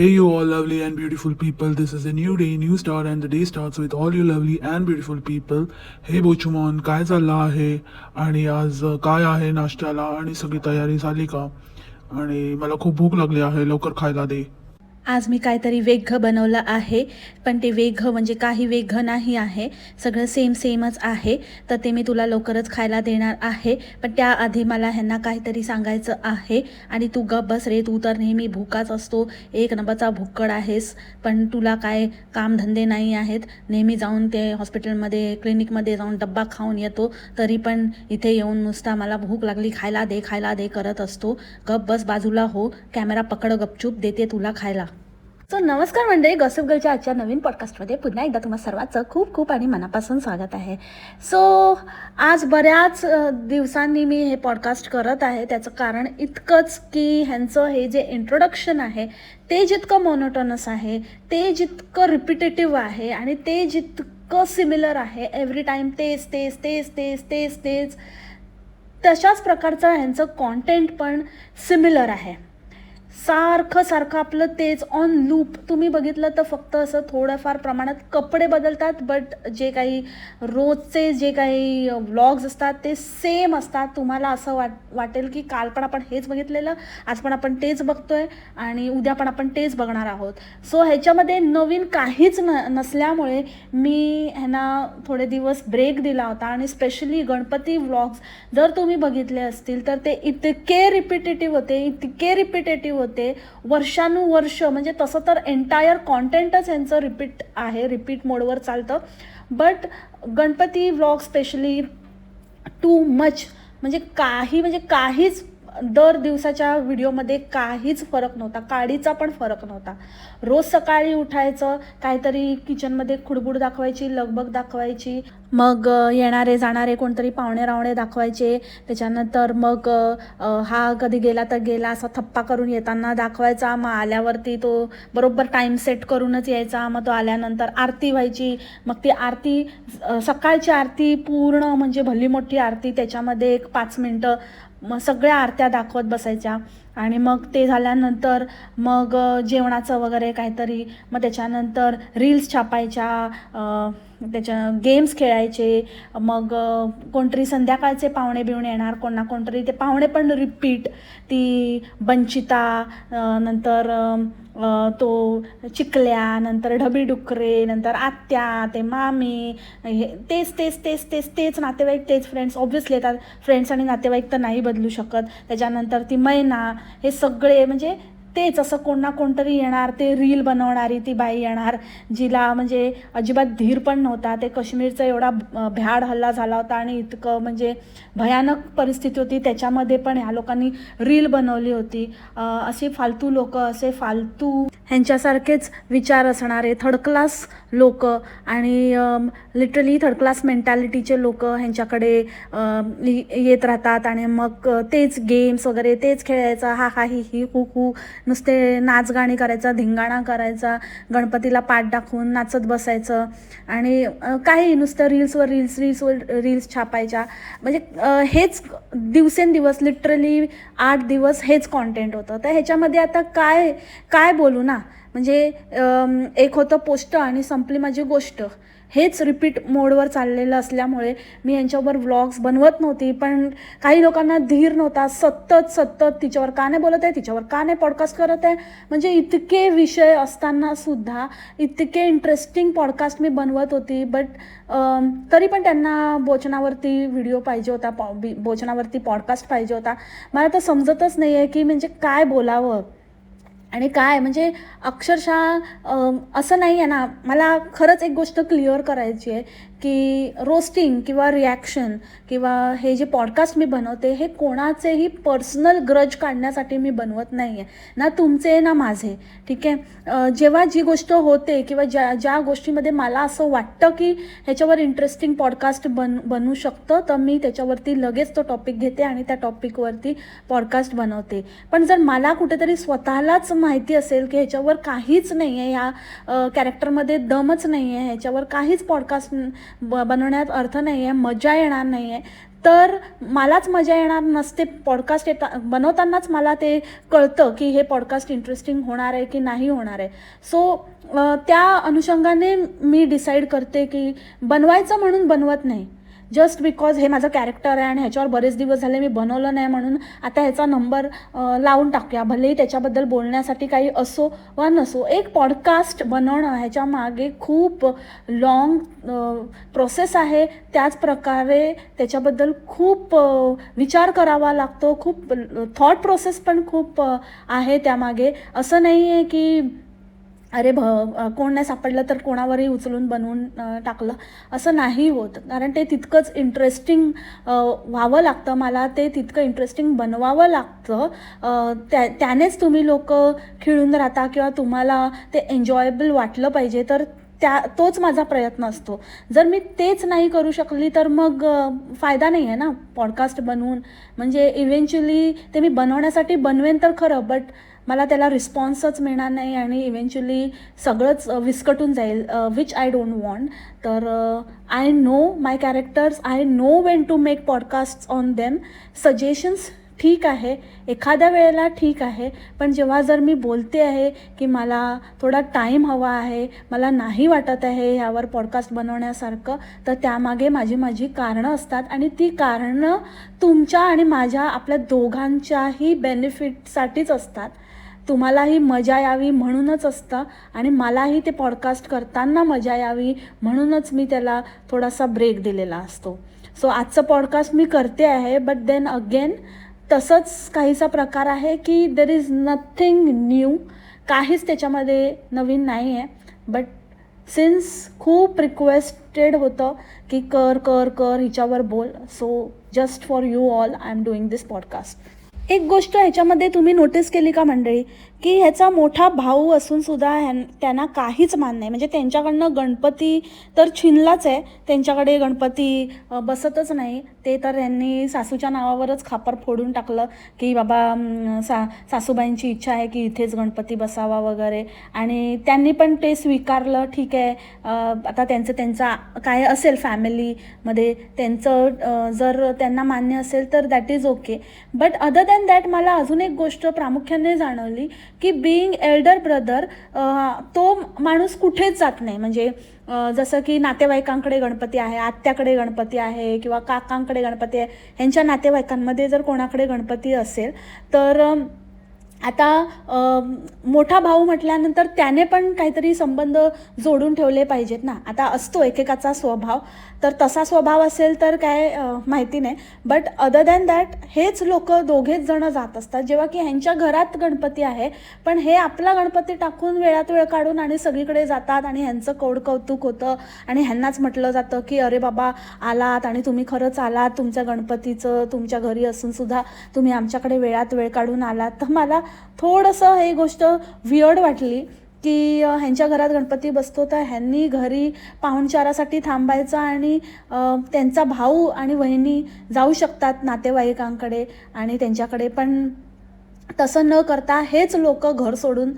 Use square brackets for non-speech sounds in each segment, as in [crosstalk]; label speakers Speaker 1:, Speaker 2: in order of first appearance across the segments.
Speaker 1: Hey, you all lovely and beautiful people. This is a new day, new start, and the day starts with all you lovely and beautiful people. हे बोचुमॉन काय चाललं आहे आणि आज अ, काय आहे नाश्त्याला आणि सगळी तयारी झाली का आणि मला खूप भूक लागली आहे लवकर खायला दे
Speaker 2: आज मी काहीतरी वेगळं बनवलं आहे पण ते वेगळं म्हणजे काही वेगळं नाही आहे. सगळं सेम सेमच आहे. तर ते मी तुला लवकरच खायला देणार आहे. पण त्याआधी मला ह्यांना काहीतरी सांगायचं आहे. आणि तू गप बस रे तू तर नेहमी भुकाच असतो. एक नंबरचा भुक्कड आहेस. पण तुला काय कामधंदे नाही आहेत. नेहमी जाऊन ते हॉस्पिटलमध्ये क्लिनिकमध्ये जाऊन डब्बा खाऊन येतो. तरी पण इथे येऊन नुसता मला भूक लागली खायला दे खायला दे करत असतो. गप बस बाजूला हो. कॅमेरा पकड गपचूप देते तुला खायला. सो नमस्कार मंडळी गॉसिप गर्लच्या आजच्या नवीन पॉडकास्टमध्ये पुन्हा एकदा तुम्हा सर्वांचं खूप खूप आणि मनापासून स्वागत आहे. सो आज बऱ्याच दिवसांनी मी हे पॉडकास्ट करत आहे. त्याचं कारण इतकंच की ह्यांचं हे जे इंट्रोडक्शन आहे ते जितकं मोनोटोनस आहे ते जितकं रिपिटेटिव्ह आहे आणि ते जितकं सिमिलर आहे एव्हरी टाईम तेच तेच तेच तेच तेच तेच तशाच प्रकारचं ह्यांचं कॉन्टेंट पण सिमिलर आहे. सारखं सारखं आपलं तेच ऑन लूप तुम्ही बघितलं तर फक्त असं थोडंफार प्रमाणात कपडे बदलतात बट जे काही रोजचे जे काही व्लॉग्स असतात ते सेम असतात. तुम्हाला असं वाट वाटेल की काल पण आपण हेच बघितलेलं आज पण आपण तेच बघतोय आणि उद्या पण आपण तेच बघणार आहोत. सो ह्याच्यामध्ये नवीन काहीच न नसल्यामुळे मी ह्यांना थोडे दिवस ब्रेक दिला होता आणि स्पेशली गणपती व्लॉग्स जर तुम्ही बघितले असतील तर ते इतके रिपिटेटिव्ह होते इतके रिपिटेटिव्ह होते. वर्षानुवर्ष म्हणजे तसं तर एन्टायर कॉन्टेंटच यांचं रिपीट आहे. रिपीट मोडवर चालतं. But Ganpati vlog specially too much म्हणजे काही म्हणजे काहीच दर दिवसाच्या व्हिडिओमध्ये काहीच फरक नव्हता काडीचा पण फरक नव्हता. रोज सकाळी उठायचं काहीतरी किचनमध्ये खुडबुड दाखवायची लगबग दाखवायची मग येणारे जाणारे कोणतरी पाहुणे रावणे दाखवायचे त्याच्यानंतर मग हा कधी गेला तर गेला असा थप्पा करून येताना दाखवायचा मग आल्यावरती तो बरोबर टाईम सेट करूनच यायचा मग तो आल्यानंतर आरती व्हायची मग ती आरती सकाळची आरती पूर्ण म्हणजे भली मोठी आरती त्याच्यामध्ये एक पाच मिनटं मग सगळ्या आरत्या दाखवत बसायच्या. आणि मग ते झाल्यानंतर मग जेवणाचं वगैरे काहीतरी मग त्याच्यानंतर रील्स छापायच्या त्याच्या गेम्स खेळायचे मग कोणतरी संध्याकाळचे पाहुणे बिवणे येणार कोण ना कोणतरी ते पाहुणे पण रिपीट ती बंचिता नंतर तो चिकल्या नंतर ढबी डुकरे नंतर आत्या ते मामी हे तेच तेच तेच तेच तेच नातेवाईक तेच फ्रेंड्स ऑब्व्हियसली येतात फ्रेंड्स आणि नातेवाईक तर नाही बदलू शकत. त्याच्यानंतर ती मैना हे सगळे म्हणजे तेच असं कोण ना कोणतरी येणार ते रील बनवणारी ती बाई येणार जिला म्हणजे अजिबात धीर पण नव्हता. ते काश्मीरचा एवढा भ्याड हल्ला झाला होता आणि इतकं म्हणजे भयानक परिस्थिती होती. त्याच्यामध्ये पण ह्या लोकांनी रील बनवली होती. असे फालतू लोक असे फालतू ह्यांच्यासारखेच विचार असणारे थर्ड क्लास लोक आणि लिटरली थर्ड क्लास मेंटॅलिटीचे लोक ह्यांच्याकडे येत राहतात. आणि मग तेच गेम्स वगैरे तेच खेळायचा हा हा ही ही हू हू नुसते नाचगाणी करायचा धिंगाणा करायचा गणपतीला पाठ दाखवून नाचत बसायचं. आणि काही नुसतं रील्सवर रील्स रील्सवर रील्स छापायच्या. म्हणजे हेच दिवसेंदिवस लिटरली आठ दिवस हेच कॉन्टेंट होतं. तर ह्याच्यामध्ये आता काय काय बोलू ना? म्हणजे एक होतं पोस्ट आणि संपली माझी गोष्ट. हेच रिपीट मोडवर चाललेलं असल्यामुळे मी यांच्यावर व्लॉग्स बनवत नव्हती. पण काही लोकांना धीर नव्हता. सतत सतत तिच्यावर का नाही बोलत आहे तिच्यावर का नाही पॉडकास्ट करत आहे. म्हणजे इतके विषय असताना सुद्धा इतके इंटरेस्टिंग पॉडकास्ट मी बनवत होती. बट तरी पण त्यांना बोचनावरती व्हिडिओ पाहिजे होता पॉ बी- बोचनावरती पॉडकास्ट पाहिजे होता. मला तर समजतच नाही आहे की म्हणजे काय बोलावं. आणि काय म्हणजे अक्षरशः असं नाही आहे ना. मला खरंच एक गोष्ट क्लिअर करायची आहे की रोस्टिंग किंवा रिॲक्शन किंवा हे जे पॉडकास्ट मी बनवते हे कोणाचेही पर्सनल ग्रज काढण्यासाठी मी बनवत नाही आहे ना तुमचे ना माझे. ठीक आहे? जेव्हा जी गोष्ट होते किंवा ज्या ज्या गोष्टीमध्ये मला असं वाटतं की ह्याच्यावर इंटरेस्टिंग पॉडकास्ट बन बनू शकतं तर मी त्याच्यावरती लगेच तो टॉपिक घेते आणि त्या टॉपिकवरती पॉडकास्ट बनवते. पण जर मला कुठेतरी स्वतःलाच माहिती असेल की ह्याच्यावर काहीच नाही आहे ह्या कॅरेक्टरमध्ये दमच नाही आहे ह्याच्यावर काहीच पॉडकास्ट ब बनवण्यात अर्थ नाही आहे मजा येणार नाही आहे तर मलाच मजा येणार नसते पॉडकास्ट येता बनवतानाच मला ते कळतं की हे पॉडकास्ट इंटरेस्टिंग होणार आहे की नाही होणार आहे. सो त्या अनुषंगाने मी डिसाईड करते की बनवायचं म्हणून बनवत नाही. जस्ट बिकॉज हे माझं कॅरेक्टर आहे आणि ह्याच्यावर बरेच दिवस झाले मी बनवलं नाही म्हणून आता ह्याचा नंबर लावून टाकूया. भलेही त्याच्याबद्दल बोलण्यासाठी काही असो वा नसो एक पॉडकास्ट बनवणं ह्याच्या मागे खूप लॉंग प्रोसेस आहे. त्याच प्रकारे त्याच्याबद्दल खूप विचार करावा लागतो. खूप थॉट प्रोसेस पण खूप आहे त्यामागे. असं नाही आहे की अरे भ कोण नाही सापडलं तर कोणावरही उचलून बनवून टाकलं. असं नाही होत. कारण ते तितकंच इंटरेस्टिंग व्हावं लागतं मला. ते तितकं इंटरेस्टिंग बनवावं लागतं. त्या त्यानेच तुम्ही लोक खिळून राहता किंवा तुम्हाला ते एन्जॉयबल वाटलं पाहिजे तर त्या तोच माझा प्रयत्न असतो. जर मी तेच नाही करू शकली तर मग फायदा नाही आहे ना? पॉडकास्ट बनवून. म्हणजे इव्हेंच्युअली ते मी बनवण्यासाठी बनवेन तर खरं बट मला त्याला रिस्पॉन्सच मिळणार नाही आणि इव्हेंच्युअली सगळंच विस्कटून जाईल विच आय डोंट वॉन्ट तर I know my characters I know when to make podcast on them suggestions ठीक आहे एखाद्या वेळेला ठीक आहे पण जेव्हा जर मी बोलते आहे की मला थोडा टाईम हवा आहे मला नाही वाटत आहे ह्यावर पॉडकास्ट बनवण्यासारखं तर त्यामागे माझी माझी कारणं असतात आणि ती कारणं तुमच्या आणि माझ्या आपल्या दोघांच्याही बेनिफिटसाठीच असतात. तुम्हालाही मजा यावी म्हणूनच असतं आणि मलाही ते पॉडकास्ट करताना मजा यावी म्हणूनच मी त्याला थोडासा ब्रेक दिलेला असतो. सो आजचं पॉडकास्ट मी करते आहे बट देन अगेन तसंच काहीसा प्रकार आहे की देर इज नथिंग न्यू काहीच त्याच्यामध्ये नवीन नाही आहे बट सिन्स खूप रिक्वेस्टेड होतं की कर कर कर हिच्यावर बोल. So just for you all I am doing this podcast एक गोष्ट ह्याच्यामध्ये तुम्ही नोटीस केली का मंडळी? की ह्याचा मोठा भाऊ असून सुद्धा ह्यां त्यांना काहीच मान नाही. म्हणजे त्यांच्याकडनं गणपती तर छिनलाच आहे. त्यांच्याकडे गणपती बसतच नाही. ते तर यांनी सासूच्या नावावरच खापर फोडून टाकलं की बाबा सा सासूबाईंची इच्छा आहे की इथेच गणपती बसावा वगैरे. आणि त्यांनी पण ते स्वीकारलं ठीक आहे. आता त्यांचं त्यांचा काय असेल फॅमिलीमध्ये त्यांचं जर त्यांना मान्य असेल तर that is okay but other than that मला अजून एक गोष्ट प्रामुख्याने जाणवली की बिईंग एल्डर ब्रदर तो माणूस कुठेच जात नाही. म्हणजे जसं की नातेवाईकांकडे गणपती आहे आत्याकडे गणपती आहे किंवा काकांकडे गणपती आहे ह्यांच्या नातेवाईकांमध्ये जर कोणाकडे गणपती असेल तर आता मोठा भाऊ म्हटल्यानंतर त्याने पण काहीतरी संबंध जोडून ठेवले पाहिजेत ना. आता असतो एकेकाचा स्वभाव. तर तसा स्वभाव असेल तर काय माहिती नाही. बट अदर दॅन दॅट हेच लोक दोघेच जण जात असतात. जेव्हा की ह्यांच्या घरात गणपती आहे पण हे आपला गणपती टाकून वेळात वेळ काढून आणि सगळीकडे जातात आणि ह्यांचं कोड कौतुक होतं आणि ह्यांनाच म्हटलं जातं की अरे बाबा आलात आणि तुम्ही खरंच आलात. तुमच्या गणपतीचं तुमच्या घरी असून सुद्धा तुम्ही आमच्याकडे वेळात वेळ काढून आलात. तर मला थोडंसं हे गोष्ट वियर्ड वाटली. की ह्यांच्या घरात गणपती बसतो तर ह्यांनी घरी पाहुणचारासाठी थांबायचं आणि त्यांचा भाऊ आणि वहिनी जाऊ शकतात नातेवाईकांकडे आणि त्यांच्याकडे. पण तसं न करता हेच लोक घर सोडून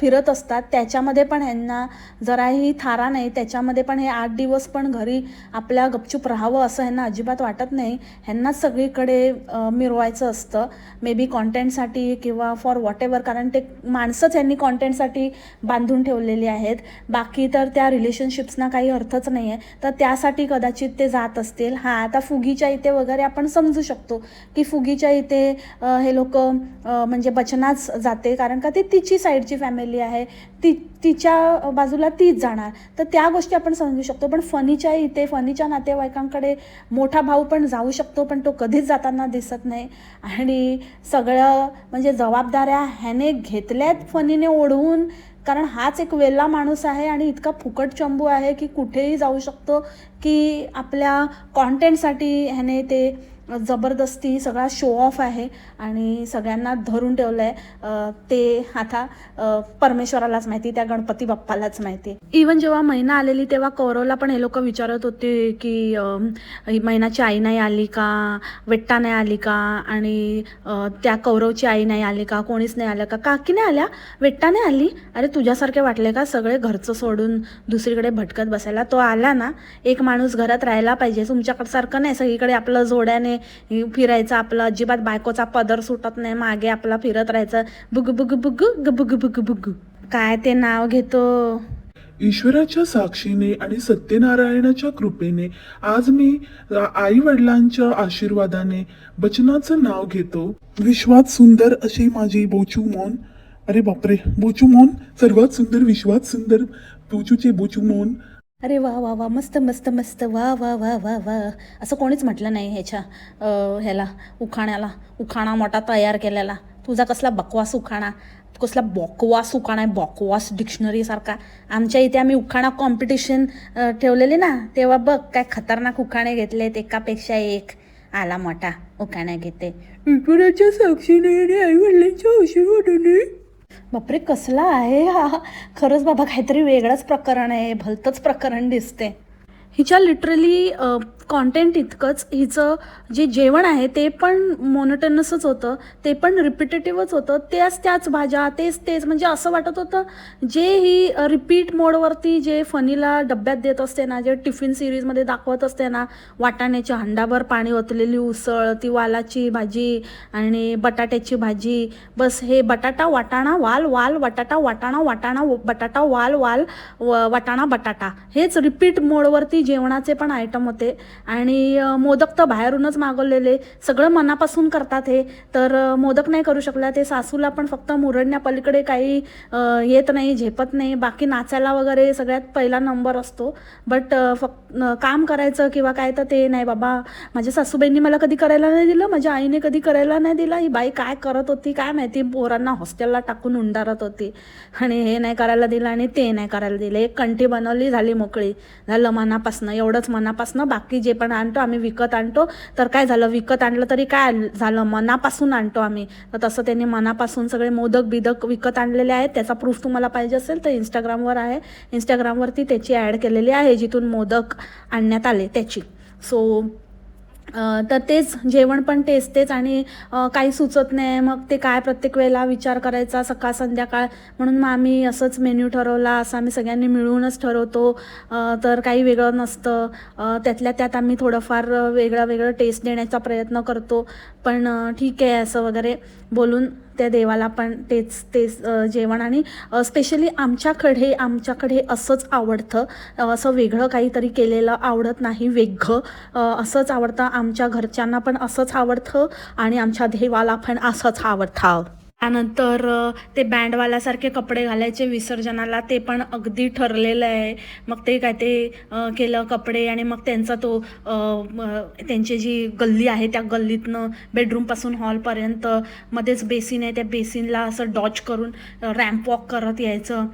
Speaker 2: फिरत असतात. त्याच्यामध्ये पण ह्यांना जराही थारा नाही. त्याच्यामध्ये पण हे आठ दिवस पण घरी आपल्या गपचूप राहावं असं ह्यांना अजिबात वाटत नाही. ह्यांनाच सगळीकडे मिरवायचं असतं. मे बी कॉन्टेंटसाठी किंवा फॉर वॉट एव्हर कारण ते माणसंच ह्यांनी कॉन्टेंटसाठी बांधून ठेवलेली आहेत. बाकी तर त्या रिलेशनशिप्सना काही अर्थच नाही आहे तर त्यासाठी कदाचित ते जात असतील. हां आता फुगीच्या इथे वगैरे आपण समजू शकतो की फुगीच्या इथे हे लोक म्हणजे बचनाच जाते. कारण का ते तिची साईडची फॅमिली आहे ती तिच्या बाजूला तीच जाणार. तर त्या गोष्टी आपण समजू शकतो. पण फनीच्या इथे फनीच्या नातेवाईकांकडे मोठा भाऊ पण जाऊ शकतो पण तो कधीच जाताना दिसत नाही. आणि सगळं म्हणजे जबाबदाऱ्या ह्याने घेतल्यात फनीने ओढवून कारण हाच एक वेल्ला माणूस आहे आणि इतका फुकट चंबू आहे की कुठेही जाऊ शकतो की आपल्या कॉन्टेंटसाठी ह्याने ते जबरदस्ती सगळा शो ऑफ आहे आणि सगळ्यांना धरून ठेवलं आहे ते आता परमेश्वरालाच माहिती त्या गणपती बाप्पालाच माहिती. इवन जेव्हा महिना आलेली तेव्हा कौरवला पण हे लोक विचारत होते की महिनाची आई नाही आली का? वेट्टा नाही आली का? आणि त्या कौरवची आई नाही आली का? कोणीच नाही आलं का? काकी नाही आल्या? वेट्टा नाही आली? अरे तुझ्यासारखे वाटले का सगळे घरचं सोडून दुसरीकडे भटकत बसायला? तो आला ना? एक माणूस घरात राहायला पाहिजे. तुमच्याकडे सारखं नाही. सगळीकडे आपलं जोड्याने फिरायचं आपलं अजिबात बायकोचा पदर सुटत नाही मागे आपला फिरत राहायचं. बुग बुग बुग ग बुग बुग बुग. काय ते नाव घेतो?
Speaker 1: ईश्वराच्या साक्षीने आणि सत्यनारायणाच्या कृपेने आज मी आई वडिलांच्या आशीर्वादाने बचनाचं नाव घेतो. विश्वात सुंदर अशी माझी बोचू मोन. अरे बापरे बोचू मोन सर्वात सुंदर विश्वात सुंदर बोचूचे बोचू मोन.
Speaker 2: अरे वा वा वा मस्त मस्त मस्त वा वा वा वा वा. असं कोणीच म्हटलं नाही ह्याच्या ह्याला उखाण्याला उखाणा मोठा तयार केलेला. तुझा कसला बकवास उखाणा कसला बॉकवास उखाणा आहे बकवास डिक्शनरीसारखा. आमच्या इथे आम्ही उखाणा कॉम्पिटिशन ठेवलेले ना तेव्हा बघ काय खतरनाक उखाणे घेतलेत एकापेक्षा एक आला मोठा उखाणा घेते. ईश्वराच्या साक्षीने आणि आई वडिलांच्या आशीर्वादाने बापरे कसला आहे हा? खरंच बाबा काहीतरी वेगळंच प्रकरण आहे भलतंच प्रकरण दिसते हिच्या लिटरली कॉन्टेंट इतकंच हिचं जे जेवण आहे ते पण मोनोटनसच होतं ते पण रिपिटेटिव्हच होतं त्याच त्याच भाज्या तेच तेच म्हणजे असं वाटत होतं जे ही रिपीट मोडवरती जे फनीला डब्यात देत असते ना जे टिफिन सिरीजमध्ये दाखवत असते ना वाटाण्याच्या हंडाभर पाणी ओतलेली उसळ ती वालाची भाजी आणि बटाट्याची भाजी बस हे बटाटा वाटाणा वाल वाल बटाटा वाटाणा वाटाणा बटाटा वाल वाल व- वाटाणा बटाटा हेच रिपीट मोडवरती जेवणाचे पण आयटम होते. आणि मोदक तर बाहेरूनच मागवलेले सगळं मनापासून करतात हे. तर मोदक नाही करू शकला ते सासूला पण फक्त मुरडण्यापलीकडे काही येत नाही झेपत नाही. बाकी नाचायला वगैरे सगळ्यात पहिला नंबर असतो. बट फक्त काम करायचं किंवा काय तर ते नाही बाबा माझ्या सासूबाईंनी मला कधी करायला नाही दिलं माझ्या आईने कधी करायला नाही दिला. ही बाई काय करत होती काय माहिती पोरांना हॉस्टेलला टाकून उंडारत होती. आणि हे नाही करायला दिलं आणि ते नाही करायला दिलं. एक कंठी बनवली झाली मोकळी. झालं मनापासनं एवढंच मनापासनं. बाकी जे पण आणतो आम्ही विकत आणतो. तर काय झालं विकत आणलं तरी काय झालं मनापासून आणतो आम्ही. तर तसं त्यांनी मनापासून सगळे मोदक बिदक विकत आणलेले आहेत. त्याचा प्रूफ तुम्हाला पाहिजे असेल तर इंस्टाग्रामवर आहे. इंस्टाग्रामवरती त्याची ॲड केलेली आहे जिथून मोदक आणण्यात आले त्याची. सो तर तेच जेवण पण तेच तेच आणि काही सुचत नाही. मग ते काय प्रत्येक वेळेला विचार करायचा सकाळ संध्याकाळ. म्हणून मग आम्ही असंच मेन्यू ठरवला. असं आम्ही सगळ्यांनी मिळूनच ठरवतो. तर काही वेगळं नसतं. त्यातल्या त्यात आम्ही थोडंफार वेगळं वेगळं टेस्ट देण्याचा प्रयत्न करतो. पण ठीक आहे असं वगैरे बोलून त्या देवाला पण तेच तेच जेवण. आणि स्पेशली आमच्याकडे आमच्याकडे असंच आवडतं. असं वेगळं काहीतरी केलेलं आवडत नाही वेगळं असंच आवडतं. आमच्या घरच्यांना पण असंच आवडतं आणि आमच्या देवाला पण असंच आवडतं. त्यानंतर ते बँडवाल्यासारखे कपडे घालायचे विसर्जनाला ते पण अगदी ठरलेलं आहे. मग ते काय ते केलं कपडे आणि मग त्यांचा तो त्यांची जी गल्ली आहे त्या गल्लीतनं बेडरूमपासून हॉलपर्यंत मध्येच बेसिन आहे त्या बेसिनला असं डॉच करून रॅम्प वॉक करत यायचं.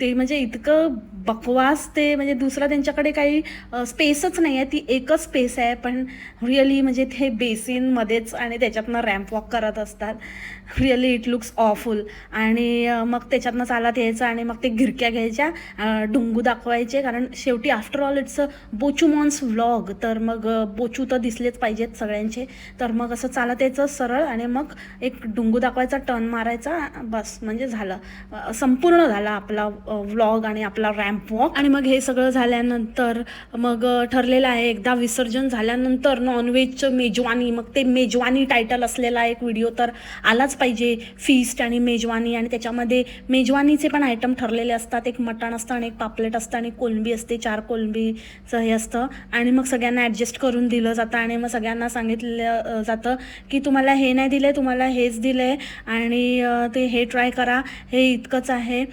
Speaker 2: ते म्हणजे इतकं बकवास ते म्हणजे दुसरा त्यांच्याकडे काही स्पेसच नाही आहे ती एकच स्पेस आहे. पण रिअली म्हणजे ते बेसिनमध्येच आणि त्याच्यातनं रॅम्प वॉक करत असतात. Really it looks awful. आणि मग त्याच्यातनं चालत यायचं आणि मग ते गिरक्या घ्यायच्या डुंगू दाखवायचे. कारण शेवटी आफ्टर ऑल इट्स अ बोचू मॉन्स व्लॉग तर मग बोचू तर दिसलेच पाहिजेत सगळ्यांचे. तर मग असं चालत यायचं सरळ आणि मग एक डुंगू दाखवायचा टर्न मारायचा बस. म्हणजे झालं. संपूर्ण झाला आपला व्लॉग आणि आपला रॅम्प वॉक आणि मग हे सगळं झाल्यानंतर मग ठरलेलं आहे एकदा विसर्जन झाल्यानंतर नॉनव्हेजचं मेजवानी मग ते मेजवानी टायटल असलेला एक व्हिडिओ तर आलाच पाहिजे फीस्ट आणि मेजवानी. आणि त्याच्यामध्ये मेजवानीचे पण आयटम ठरलेले असतात. एक मटण असतं आणि एक पापलेट असतं आणि कोलंबी असते चार कोलंबीचं हे असतं. आणि मग सगळ्यांना ॲडजस्ट करून दिलं जातं आणि मग सगळ्यांना सांगितलं जातं की तुम्हाला हे नाही दिलं तुम्हाला हेच दिलं आहे आणि ते हे ट्राय करा. हे इतकंच आहे.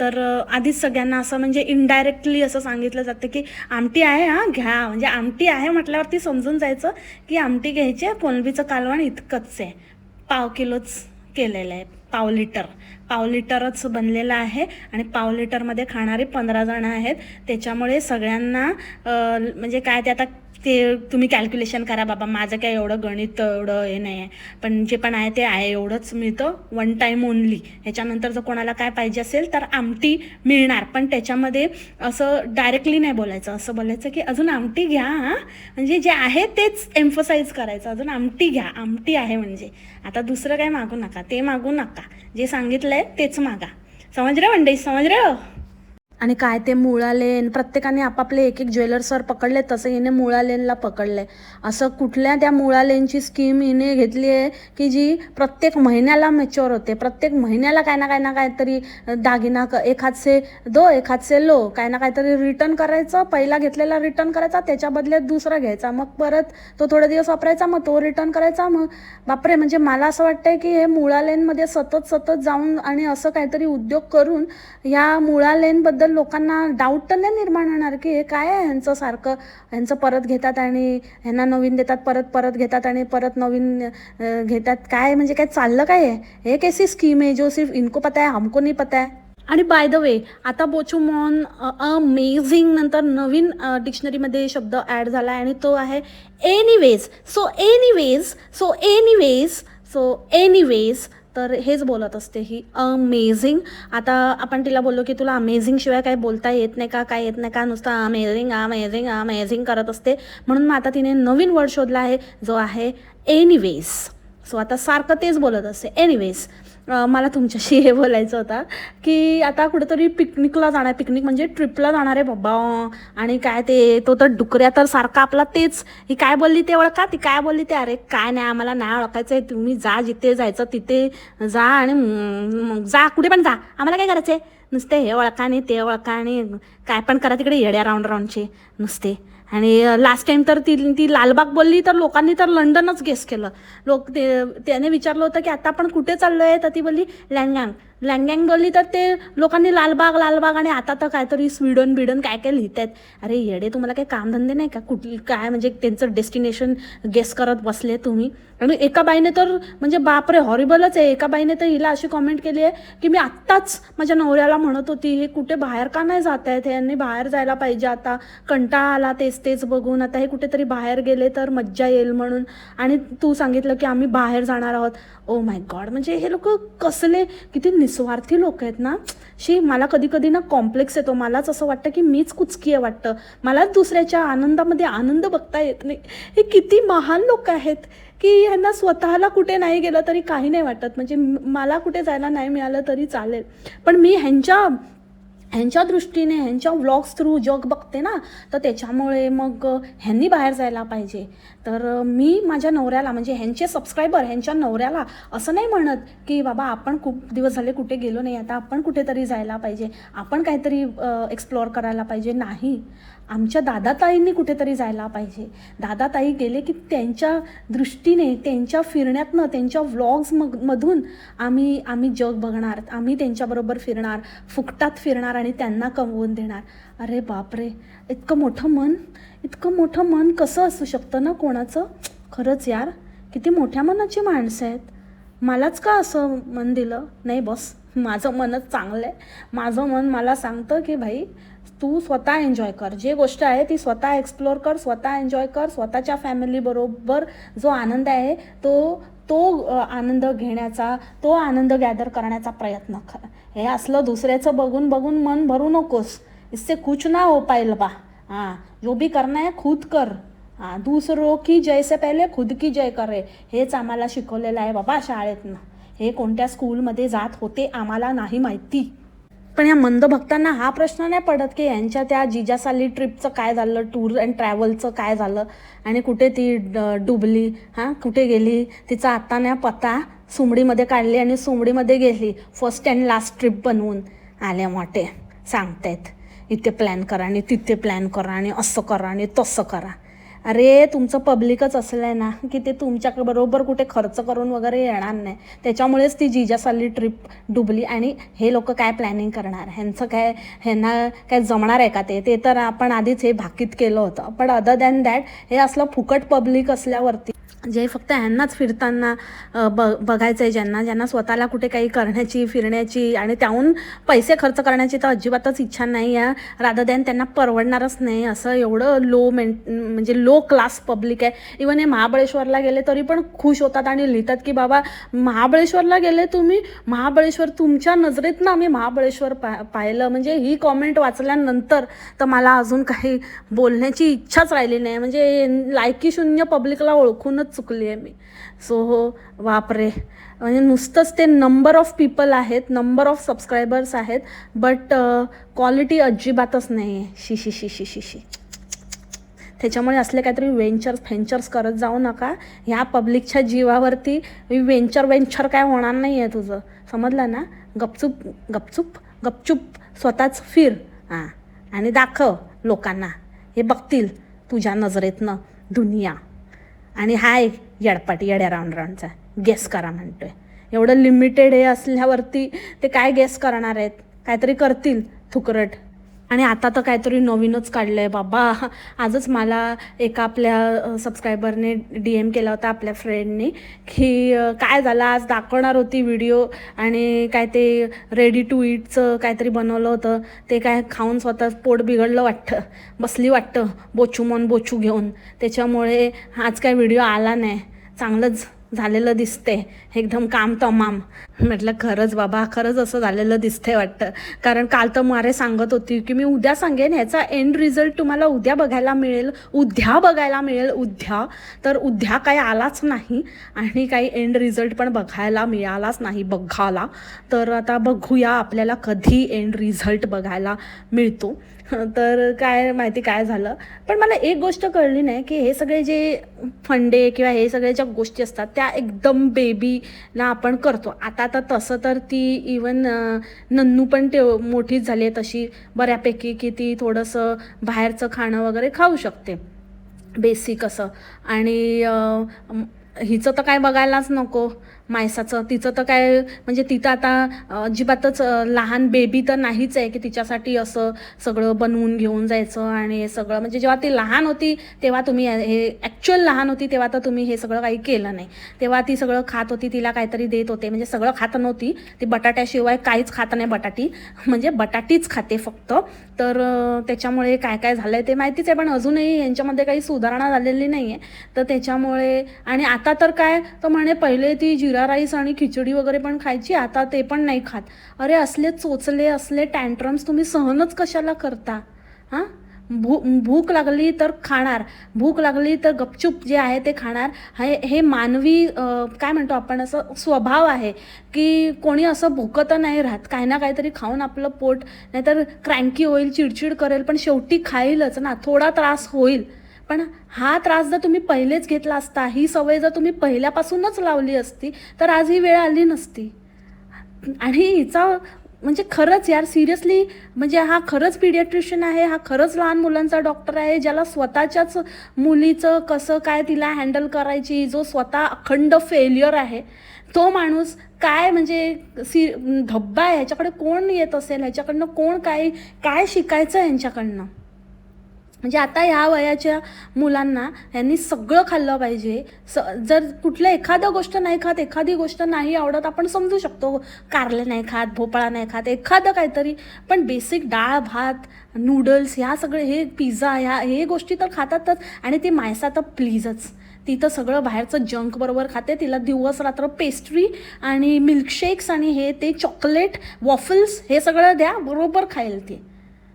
Speaker 2: तर तर आधीच सगळ्यांना असं म्हणजे इनडायरेक्टली असं सांगितलं जातं की आमटी आहे हां घ्या. म्हणजे आमटी आहे म्हटल्यावरती समजून जायचं की आमटी घ्यायची आहे कोलंबीचं कालवण इतकंच आहे. पाव किलोच केलेलं आहे पाव लिटर. पाव लिटरच बनलेलं आहे आणि पाव लिटरमध्ये खाणारे पंधरा जण आहेत. त्याच्यामुळे सगळ्यांना म्हणजे काय ते आता ते तुम्ही कॅल्क्युलेशन करा बाबा माझं काय एवढं गणित एवढं हे नाही आहे. पण जे पण आहे ते आहे एवढंच मिळतं वन टाईम ओनली ह्याच्यानंतर जर कोणाला काय पाहिजे असेल तर आमटी मिळणार. पण त्याच्यामध्ये असं डायरेक्टली नाही बोलायचं. असं बोलायचं की अजून आमटी घ्या हां. म्हणजे जे आहे तेच एम्फसाईज करायचं. अजून आमटी घ्या. आमटी आहे म्हणजे. आता दुसरं काय मागू नका. ते मागू नका. जे सांगितलं आहे तेच मागा. समज रे मंडई समज रे आणि काय ते मुळा लेन प्रत्येकाने आपापले एक एक ज्वेलर्सवर पकडले तसं हिने मुळा लेनला पकडले. असं कुठल्या त्या मुळा लेनची स्कीम हिने घेतली आहे की जी प्रत्येक महिन्याला मॅच्युअर होते. प्रत्येक महिन्याला काय ना काय ना काहीतरी दागिना क एक हातसे दो एक हातसे लो काय ना काहीतरी रिटर्न करायचं पहिला घेतलेला रिटर्न करायचा त्याच्या बदल्यात दुसरा घ्यायचा. मग परत तो थोडे दिवस वापरायचा मग तो रिटर्न करायचा. मग बापरे म्हणजे मला असं वाटतंय की हे मुळा लेनमध्ये सतत सतत जाऊन आणि असं काहीतरी उद्योग करून ह्या मुळा लेनबद्दल लोकांना डाऊट तर नाही निर्माण होणार की हे काय आहे ह्यांचं सारखं? ह्यांचं परत घेतात आणि ह्यांना नवीन देतात परत परत घेतात आणि परत नवीन घेतात. काय म्हणजे काय चाललं काय आहे? हे कैसी स्कीम आहे? जो सिर्फ इनको पता है हमको नहीं पता है आणि बाय द वे आता बोचुमॉन अमेझिंग नंतर नवीन डिक्शनरीमध्ये शब्द ॲड झाला आहे आणि तो आहे anyways so anyways so anyways so anyways तर हेच बोलत असते ही अमेझिंग आता आपण तिला बोललो की तुला अमेझिंग शिवाय काय बोलता येत नाही का? काय येत नाही का? नुसतं अमेझिंग अमेझिंग अमेझिंग करत असते. म्हणून मग आता तिने नवीन वर्ड शोधला आहे जो आहे एनिवेज सो आता सारखं तेच बोलत असते एनिवेज मला तुमच्याशी हे बोलायचं होतं की आता कुठेतरी पिकनिकला जाणार पिकनिक म्हणजे ट्रिपला जाणार आहे बाबा. आणि काय ते तो तर डुकऱ्या तर सारखा आपला तेच. ही काय बोलली ते ओळखा ती काय बोलली ते? अरे काय नाही आम्हाला नाही ओळखायचं आहे तुम्ही जा जिथे जायचं तिथे जा आणि मग जा कुठे पण जा. आम्हाला काय करायचं आहे नुसते हे ओळखा आणि ते ओळखा आणि काय पण करा तिकडे येड्या राऊंड राऊंडचे नुसते. आणि लास्ट टाइम तर ती ती लालबाग बोलली तर लोकांनी तर लंडनच गेस केलं. लोक ते त्याने विचारलं होतं की आता आपण कुठे चाललो आहे तर ती बोलली लँगांग लँगँग बोलली तर ते लोकांनी लालबाग लालबाग आणि आता तर काहीतरी स्वीडन बिडन काय काय लिहित आहेत अरे येडे तुम्हाला काही कामधंदे नाही का? कुठली काय म्हणजे त्यांचं डेस्टिनेशन गेस करत बसले तुम्ही? आणि एका बाईने तर म्हणजे बापरे हॉरिबलच आहे. एका बाईने तर हिला अशी कॉमेंट केली आहे की मी आत्ताच माझ्या नवऱ्याला म्हणत होती हे कुठे बाहेर का नाही जात आहेत यांनी बाहेर जायला पाहिजे आता. कंटाळा आला तेच तेच बघून. आता हे कुठेतरी बाहेर गेले तर मज्जा येईल म्हणून. आणि तू सांगितलं की आम्ही बाहेर जाणार आहोत. ओ माय गॉड म्हणजे हे लोक कसले किती निस निस्वार्थी लोक आहेत ना शी मला कधी कधी ना कॉम्प्लेक्स येतो. मलाच असं वाटतं की मीच कुचकी आहे वाटतं. मलाच दुसऱ्याच्या आनंदामध्ये आनंद बघता येत नाही. हे किती महान लोक आहेत की ह्यांना स्वतःला कुठे नाही गेलं तरी काही नाही वाटत. म्हणजे मला कुठे जायला नाही मिळालं तरी चालेल. पण मी ह्यांच्या ह्यांच्या दृष्टीने ह्यांच्या व्लॉग्स थ्रू जग बघते ना तर त्याच्यामुळे मग ह्यांनी बाहेर जायला पाहिजे. तर मी माझ्या नवऱ्याला म्हणजे ह्यांचे सबस्क्रायबर ह्यांच्या नवऱ्याला असं नाही म्हणत की बाबा आपण खूप दिवस झाले कुठे गेलो नाही आता आपण कुठेतरी जायला पाहिजे. आपण काहीतरी एक्सप्लोअर करायला पाहिजे. नाही. आमच्या दादाताईंनी कुठेतरी जायला पाहिजे. दादाताई गेले की त्यांच्या दृष्टीने त्यांच्या फिरण्यातनं त्यांच्या व्लॉग्स मग मधून आम्ही आम्ही जग बघणार आम्ही त्यांच्याबरोबर फिरणार फुकटात फिरणार आणि त्यांना कमवून देणार. अरे बापरे इतकं मोठं मन इतकं मोठं मन कसं असू शकतं ना कोणाचं? खरंच यार किती मोठ्या मनाची माणसं आहेत. मलाच का असं मन दिलं? नाही बस [laughs] माझं मनच चांगलं आहे माझं मन मला सांगतं की भाई तू स्वतः एन्जॉय कर. जे गोष्ट आहे ती स्वतः एक्सप्लोअर कर स्वतः एन्जॉय कर स्वतःच्या फॅमिलीबरोबर जो आनंद आहे तो तो आनंद घेण्याचा तो आनंद गॅदर करण्याचा प्रयत्न कर. हे असलं दुसऱ्याचं बघून बघून मन भरू नकोस. इससे कुछ ना हो पाएल बा हां जो भी करना है खुद कर. हां दुसरो की जयसे पहिले खुद की जय करे. हेच आम्हाला शिकवलेलं आहे बाबा शाळेतनं. हे कोणत्या स्कूलमध्ये जात होते आम्हाला नाही माहिती. पण या मंद भक्तांना हा प्रश्न नाही पडत की यांच्या त्या जिजासाली ट्रिपचं काय झालं टूर अँड ट्रॅव्हलचं काय झालं? आणि कुठे ती डुबली? हां कुठे गेली? तिचा आता नाही पत्ता सुमडीमध्ये काढली आणि सुमडीमध्ये गेली फर्स्ट अँड लास्ट ट्रिप बनवून आले मोठे सांगतायत इथे प्लॅन करा आणि तिथे प्लॅन करा आणि असं करा आणि तसं करा. अरे तुमचं पब्लिकच असलं आहे ना की ते तुमच्याबरोबर कुठे खर्च करून वगैरे येणार नाही. त्याच्यामुळेच ती जिजासाली ट्रिप डुबली आणि हे लोक काय प्लॅनिंग करणार? ह्यांचं काय ह्यांना काय जमणार आहे का ते? ते तर आपण आधीच हे भाकीत केलं होतं. पण अदर दॅन दॅट हे असलं फुकट पब्लिक असल्यावरती जे फक्त ह्यांनाच फिरताना ब बघायचं आहे ज्यांना ज्यांना स्वतःला कुठे काही करण्याची फिरण्याची आणि त्याहून पैसे खर्च करण्याची तर अजिबातच इच्छा नाही आहे. राधा दॅन त्यांना परवडणारच नाही असं एवढं लो मेन म्हणजे लो क्लास पब्लिक आहे. इवन हे महाबळेश्वरला गेले तरी पण खुश होतात आणि लिहितात की बाबा महाबळेश्वरला गेले तुम्ही? महाबळेश्वर तुमच्या नजरेतनं आम्ही महाबळेश्वर पा पाहिलं. म्हणजे ही कॉमेंट वाचल्यानंतर तर मला अजून काही बोलण्याची इच्छाच राहिली नाही. म्हणजे लायकी शून्य पब्लिकला ओळखूनच चुकली आहे मी. सो हो बापरे. म्हणजे नुसतंच ते नंबर ऑफ पीपल आहेत नंबर ऑफ सबस्क्रायबर्स आहेत बट क्वालिटी अजिबातच नाही आहे शी शी शी शी शी शी. त्याच्यामुळे असले काहीतरी वेंचर्स फेंचर्स करत जाऊ नका. ह्या पब्लिकच्या जीवावरती वेंचर वेंचर काय होणार नाही आहे तुझं. समजलं ना? गपचूप गपचूप गपचूप स्वतःच फिर. हां. आणि दाखव लोकांना. हे बघतील तुझ्या नजरेतनं दुनिया. आणि हाय येडपाट येड्या राऊंड राऊंडचा गेस करा म्हणतोय. एवढं लिमिटेड हे असल्यावरती ते काय गेस करणार आहेत? काहीतरी करतील थुकरट. आणि आता तर काहीतरी नवीनच काढलं आहे बाबा. आजच मला एका आपल्या सबस्क्रायबरने डी एम केला होता आपल्या फ्रेंडने की काय झालं आज दाखवणार होती व्हिडिओ आणि काय ते रेडी टू ईटचं काहीतरी बनवलं होतं. ते काय खाऊन स्वतः पोट बिघडलं वाटतं. बसली वाटतं. बोचू मन बोचू घेऊन. त्याच्यामुळे आज काय व्हिडिओ आला नाही. चांगलंच. झालेलं दिसते एकदम काम तमाम. म्हटलं खरंच बाबा खरंच असं झालेलं दिसतंय वाटतं. कारण काल तर मारे सांगत होती की मी उद्या सांगेन ह्याचा एंड रिझल्ट तुम्हाला उद्या बघायला मिळेल. उद्या बघायला मिळेल उद्या. तर उद्या काही आलाच नाही आणि काही एंड रिझल्ट पण बघायला मिळालाच नाही बघायला तर आता बघूया आपल्याला कधी एंड रिझल्ट बघायला मिळतो. [laughs] तर काय माहिती काय झालं. पण मला एक गोष्ट कळली नाही की हे सगळे जे फंडे किंवा हे सगळे ज्या गोष्टी असतात त्या एकदम बेबीला आपण करतो. आता तर तसं तर ती इवन नन्नू पण ते मोठीच झाली आहे तशी बऱ्यापैकी की ती थोडंसं बाहेरचं खाणं वगैरे खाऊ शकते. बेसिक असं. आणि हिचं तर काय बघायलाच नको. मायसाचं तिचं तर काय म्हणजे तिथं आता अजिबातच लहान बेबी तर नाहीच आहे की तिच्यासाठी असं सगळं बनवून घेऊन जायचं आणि हे सगळं. म्हणजे जेव्हा ती लहान होती तेव्हा तुम्ही हे ॲक्च्युअल लहान होती तेव्हा तर तुम्ही हे सगळं काही केलं नाही. तेव्हा ती सगळं खात होती तिला काहीतरी देत होते. म्हणजे सगळं खात नव्हती. ती बटाट्याशिवाय काहीच खात नाही बटाटी. [laughs] म्हणजे बटाटीच खाते फक्त. तर त्याच्यामुळे काय काय झालं आहे ते माहितीच आहे पण अजूनही यांच्यामध्ये काही सुधारणा झालेली नाही आहे तर त्याच्यामुळे आणि आता तर काय तर म्हणे पहिले ती जिरो राईस आणि खिचडी वगैरे पण खायची आता ते पण नाही खात. अरे असले चोचले असले टँट्रम्स तुम्ही सहनच कशाला करता? हां? भू भूक लागली तर खाणार. भूक लागली तर गपचूप जे आहे ते खाणार. हे हे मानवी काय म्हणतो आपण असं स्वभाव आहे की कोणी असं भुकत नाही राहत. काही ना काहीतरी खाऊन आपलं पोट नाहीतर क्रँकी होईल चिडचिड करेल पण शेवटी खाईलच ना. थोडा त्रास होईल. पण हा त्रास जर तुम्ही पहिलेच घेतला असता ही सवय जर तुम्ही पहिल्यापासूनच लावली असती तर आज ही वेळ आली नसती. आणि हिचा म्हणजे खरंच यार सिरियसली म्हणजे हा खरंच पिडियाट्रिशियन आहे हा खरंच लहान मुलांचा डॉक्टर आहे ज्याला स्वतःच्याच मुलीचं कसं काय तिला हँडल करायची जो स्वतः अखंड फेल्युअर आहे तो माणूस काय म्हणजे सी धब्बा आहे ह्याच्याकडे कोण येत असेल ह्याच्याकडनं कोण काय काय शिकायचं यांच्याकडनं? म्हणजे आता ह्या वयाच्या मुलांना यांनी सगळं खाल्लं पाहिजे. स जर कुठलं एखादं गोष्ट नाही खात एखादी गोष्ट नाही आवडत आपण समजू शकतो. कारले नाही खात भोपळा नाही खात एखादं काहीतरी. पण बेसिक डाळ भात नूडल्स ह्या सगळे हे पिझ्झा ह्या हे गोष्टी तर खातातच. आणि ती मायसा तर प्लीजच ती तर सगळं बाहेरचं जंक बरोबर खाते. तिला दिवस रात्र पेस्ट्री आणि मिल्कशेक्स आणि हे ते चॉकलेट वॉफल्स हे सगळं द्या बरोबर खाईल ती.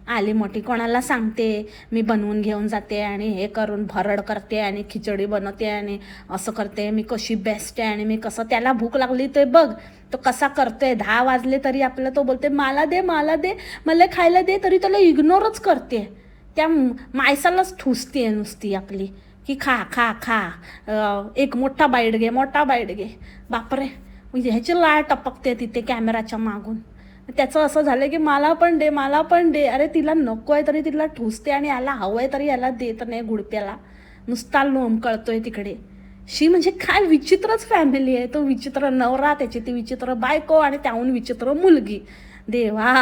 Speaker 2: आली मोठी कोणाला सांगते मी बनवून घेऊन जाते आणि हे करून भरड करते आणि खिचडी बनवते आणि असं करते मी कशी बेस्ट आहे आणि मी कसं त्याला भूक लागली ते बघ तो कसा करतोय दहा वाजले तरी आपल्याला तो बोलते मला दे मला दे मला खायला दे तरी त्याला इग्नोरच करते. त्या मायसालाच ठुसते नुसती आपली की खा खा खा एक मोठा बाईट घे मोठा बाईट घे. बापरे म्हणजे ह्याची लाळ टपकते तिथे कॅमेराच्या मागून. त्याचं असं झालं की मला पण दे मला पण दे. अरे तिला नको आहे तरी तिला ठुसते आणि याला हवं आहे तरी याला देत नाही गुडप्याला. नुसता लोम कळतोय तिकडे. शी म्हणजे काय विचित्रच फॅमिली आहे. तो विचित्र नवरा त्याची ती विचित्र बायको आणि त्याहून विचित्र मुलगी. देवा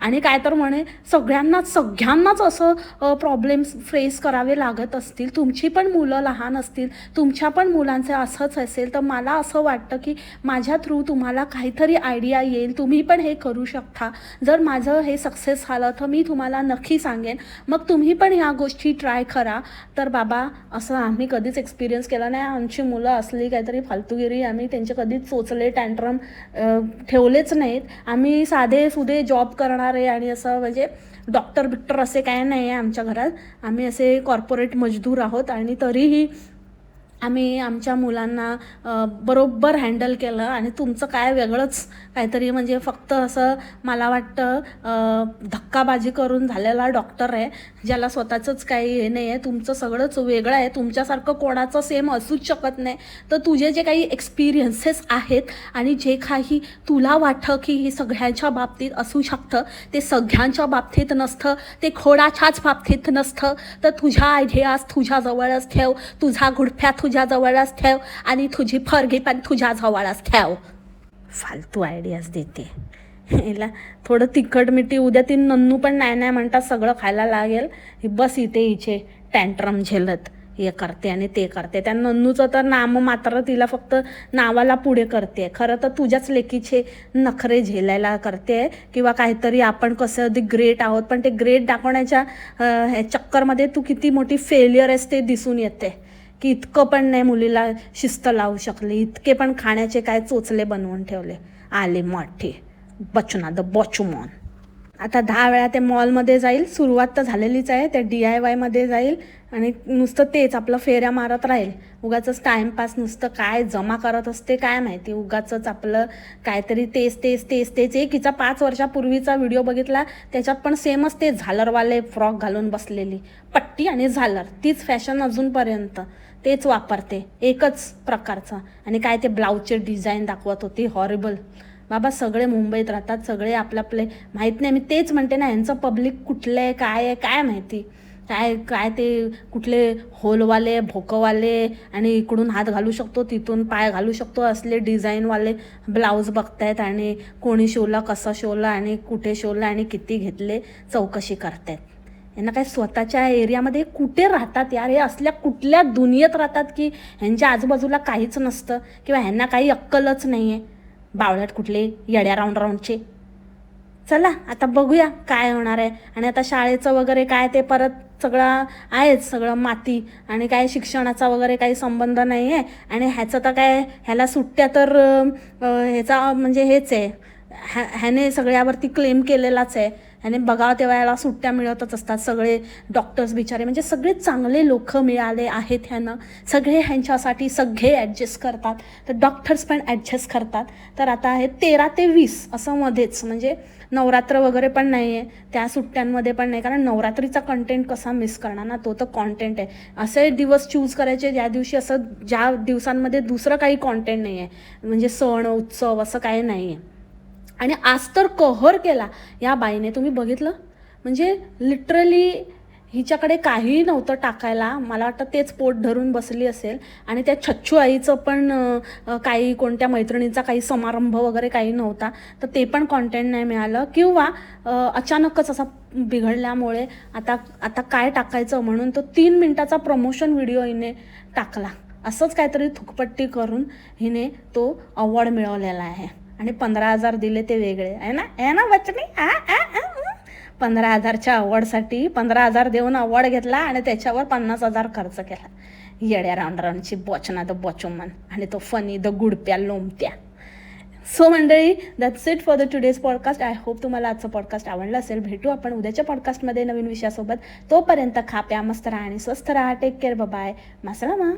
Speaker 2: आणि काय तर म्हणे सगळ्यांनाच सगळ्यांनाच असं प्रॉब्लेम्स फेस करावे लागत असतील. तुमची पण मुलं लहान असतील तुमच्या पण मुलांचे असंच असेल तर मला असं वाटतं की माझ्या थ्रू तुम्हाला काहीतरी आयडिया येईल. तुम्ही पण हे करू शकता. जर माझं हे सक्सेस झालं तर मी तुम्हाला नक्की सांगेन. मग तुम्ही पण ह्या गोष्टी ट्राय करा. तर बाबा असं आम्ही कधीच एक्सपिरियन्स केला नाही. आमची मुलं असली काहीतरी फालतूगिरी आम्ही त्यांचे कधीच चोचले टँट्रम ठेवलेच नाहीत. आम्ही साधे सुधे जॉब करणारे आणि असं म्हणजे डॉक्टर बिक्टर असे काय नाही आहे आमच्या घरात. आम्ही असे कॉर्पोरेट मजदूर आहोत आणि तरीही आम्ही आमच्या मुलांना बरोबर हँडल केलं आणि तुमचं काय वेगळंच काहीतरी म्हणजे फक्त असं मला वाटतं धक्काबाजी करून झालेला डॉक्टर आहे ज्याला स्वतःचंच काही हे नाही आहे तुमचं सगळंच वेगळं आहे तुमच्यासारखं कोणाचं सेम असूच शकत नाही. तर तुझे जे काही एक्सपिरियन्सेस आहेत आणि जे काही तुला वाटतं की हे सगळ्यांच्या बाबतीत असू शकतं ते सगळ्यांच्या बाबतीत नसतं ते खोडाच्याच बाबतीत नसतं तर तुझ्या आयडियाज तुझ्याजवळच ठेव तुझा गुडफ्यात तुझ्याजवळच ठेव आणि तुझी फरगी पण तुझ्याजवळच ठेव. फालतू आयडियाज देते. हिला थोडं तिखट मिठी उद्या ती नन्नू पण नाही नाही म्हणतात सगळं खायला लागेल. बस इथे हिचे टँट्रम झेलत. हे करते आणि ते करते. त्या नन्नूचं तर नाम मात्र तिला फक्त नावाला पुढे करते. खरं तर तुझ्याच लेकीचे नखरे झेलायला करते किंवा काहीतरी आपण कसं ते ग्रेट आहोत पण ते ग्रेट दाखवण्याच्या ह्या चक्करमध्ये तू किती मोठी फेलियर आहेस ते दिसून येते. की इतकं पण नाही मुलीला शिस्त लावू शकली. इतके पण खाण्याचे काय चोचले बनवून ठेवले. आले मोठे. बचना द बॉचुमॉन आता दहा वेळा ते मॉलमध्ये जाईल. सुरुवात तर झालेलीच आहे. ते डी आय वायमध्ये जाईल. आणि नुसतं तेच आपलं फेऱ्या मारत राहील. उगाचंच टाईमपास नुसतं काय जमा करत असते काय माहिती. उगाचंच आपलं काहीतरी तेच तेच तेच तेच. एक हिचा पाच वर्षापूर्वीचा व्हिडिओ बघितला. त्याच्यात पण सेमच ते झालरवाले फ्रॉक घालून बसलेली. पट्टी आणि झालर. तीच फॅशन अजूनपर्यंत. तेच वापरते एकच प्रकारचा. आणि काय ते ब्लाऊजचे डिझाईन दाखवत होती हॉरिबल बाबा सगळे मुंबईत राहतात सगळे आपले आपले माहीत नाही मी तेच म्हणते ना यांचं पब्लिक कुठलं आहे काय आहे काय माहिती? काय काय ते कुठले होलवाले भोकवाले आणि इकडून हात घालू शकतो तिथून पाय घालू शकतो असले डिझाईनवाले ब्लाऊज बघतायत आणि कोणी शिवला कसं शिवला आणि कुठे शिवला आणि किती घेतले चौकशी करतायत. यांना काय स्वतःच्या एरियामध्ये कुठे राहतात यार? हे असल्या कुठल्या दुनियेत राहतात की ह्यांच्या आजूबाजूला काहीच नसतं किंवा ह्यांना काही अक्कलच नाही आहे बावळ्यात कुठले येड्या राऊंड राऊंडचे चला आता बघूया काय होणार आहे. आणि आता शाळेचं वगैरे काय ते परत सगळं आहेच सगळं माती आणि काय शिक्षणाचा वगैरे काही संबंध नाही आहे आणि ह्याचं तर काय ह्याला सुट्ट्या तर ह्याचा म्हणजे हेच आहे. ह्या ह्याने सगळ्यावरती क्लेम केलेलाच आहे. आणि बघा तेव्हा याला सुट्ट्या मिळतच असतात. सगळे डॉक्टर्स बिचारे म्हणजे सगळे चांगले लोक मिळाले आहेत ह्यानं. सगळे ह्यांच्यासाठी सगळे ॲडजस्ट करतात. तर डॉक्टर्स पण ॲडजस्ट करतात. तर आता आहे तेरा ते वीस असं मध्येच. म्हणजे नवरात्र वगैरे पण नाही आहे त्या सुट्ट्यांमध्ये पण नाही. कारण नवरात्रीचा कंटेंट कसा मिस करणार ना तो तर कॉन्टेंट आहे. असे दिवस चूज करायचे ज्या दिवशी असं ज्या दिवसांमध्ये दुसरं काही कॉन्टेंट नाही आहे म्हणजे सण उत्सव असं काही नाही आहे आणि आज तर कहर केला. या बाईने तुम्ही बघितलं? म्हणजे लिटरली हिच्याकडे काहीही नव्हतं टाकायला. मला वाटतं तेच पोट धरून बसली असेल. आणि त्या छच्छू आईचं पण काही कोणत्या मैत्रिणीचा काही समारंभ वगैरे काही नव्हता. तर ते पण कॉन्टेंट नाही मिळालं. किंवा अचानकच असा बिघडल्यामुळे आता आता काय टाकायचं म्हणून तो तीन मिनटाचा प्रमोशन व्हिडिओ हिने टाकला. असंच काहीतरी थुकपट्टी करून हिने तो अवॉर्ड मिळवलेला आहे. आणि पंधरा हजार दिले ते वेगळे. आहे ना? आहे ना वचनी आ आ आ, आ. पंधरा हजारच्या अवॉर्डसाठी पंधरा हजार देऊन अवॉर्ड घेतला आणि त्याच्यावर पन्नास हजार खर्च केला. येड्या राऊंडरांची बॉचना द बॉचुमन आणि तो फनी द गुडप्या लोमत्या. सो मंडळी that's it for the today's podcast I hope तुम्हाला आजचं पॉडकास्ट आवडलं असेल. भेटू आपण उद्याच्या पॉडकास्टमध्ये नवीन विषयासोबत. तोपर्यंत खा प्या मस्त राहा आणि स्वस्त राहा. टेक केअर बाय मासळा मा